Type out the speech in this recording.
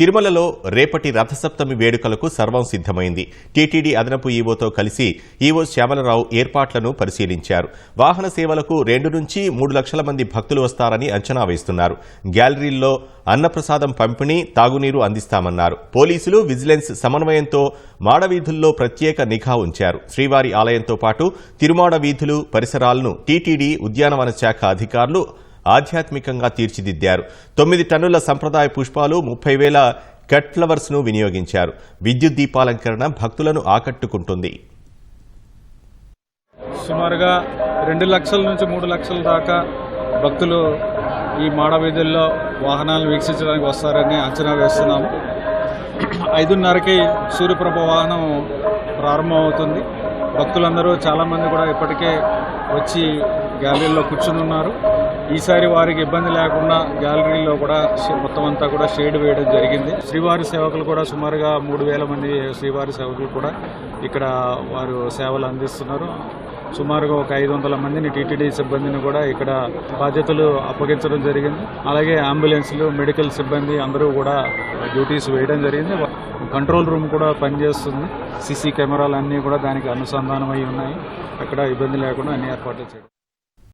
తిరుమలలో రేపటి రథసప్తమి వేడుకలకు సర్వం సిద్ధమైంది. టీటీడీ అదనపు ఈవోతో కలిసి ఈవో శ్యామలరావు ఏర్పాట్లను పరిశీలించారు. వాహన సేవలకు రెండు నుంచి మూడు లక్షల మంది భక్తులు వస్తారని అంచనా వేస్తున్నారు. గ్యాలరీల్లో అన్నప్రసాదం పంపిణీ తాగునీరు అందిస్తామన్నారు. పోలీసులు విజిలెన్స్ సమన్వయంతో మాడవీధుల్లో ప్రత్యేక నిఘా ఉంచారు. శ్రీవారి ఆలయంతో పాటు తిరుమాడ వీధులు పరిసరాలను టీటీడీ ఉద్యానవన శాఖ అధికారులు ఆధ్యాత్మికంగా తీర్చిదిద్దారు. తొమ్మిది టన్నుల సంప్రదాయ పుష్పాలు ముప్పై వేల కట్ ఫ్లవర్స్ను వినియోగించారు. విద్యుత్ దీపాలంకరణ భక్తులను ఆకట్టుకుంటుంది. సుమారుగా రెండు లక్షల నుంచి మూడు లక్షల దాకా భక్తులు ఈ మాడ వీధుల్లో వాహనాలను వీక్షించడానికి వస్తారని అంచనా వేస్తున్నాము. ఐదున్నరకి సూర్యప్రభ వాహనం ప్రారంభమవుతుంది. భక్తులందరూ చాలామంది కూడా ఇప్పటికే వచ్చి గ్యాలరీలో కూర్చుని ఉన్నారు. ఈసారి వారికి ఇబ్బంది లేకుండా గ్యాలరీలో కూడా మొత్తం అంతా కూడా షేడ్ వేయడం జరిగింది. శ్రీవారి సేవకులు కూడా సుమారుగా మూడు వేల మంది శ్రీవారి సేవకులు కూడా ఇక్కడ వారు సేవలు అందిస్తున్నారు. సుమారుగా ఒక ఐదు వందల మందిని టీటీడీ సిబ్బందిని కూడా ఇక్కడ బాధ్యతలు అప్పగించడం జరిగింది. అలాగే అంబులెన్స్లు మెడికల్ సిబ్బంది అందరూ కూడా డ్యూటీస్ వేయడం జరిగింది. కంట్రోల్ రూమ్ కూడా పనిచేస్తుంది. సీసీ కెమెరాలు అన్నీ కూడా దానికి అనుసంధానమై ఉన్నాయి. అక్కడ ఇబ్బంది లేకుండా అన్ని ఏర్పాట్లు చేయడం.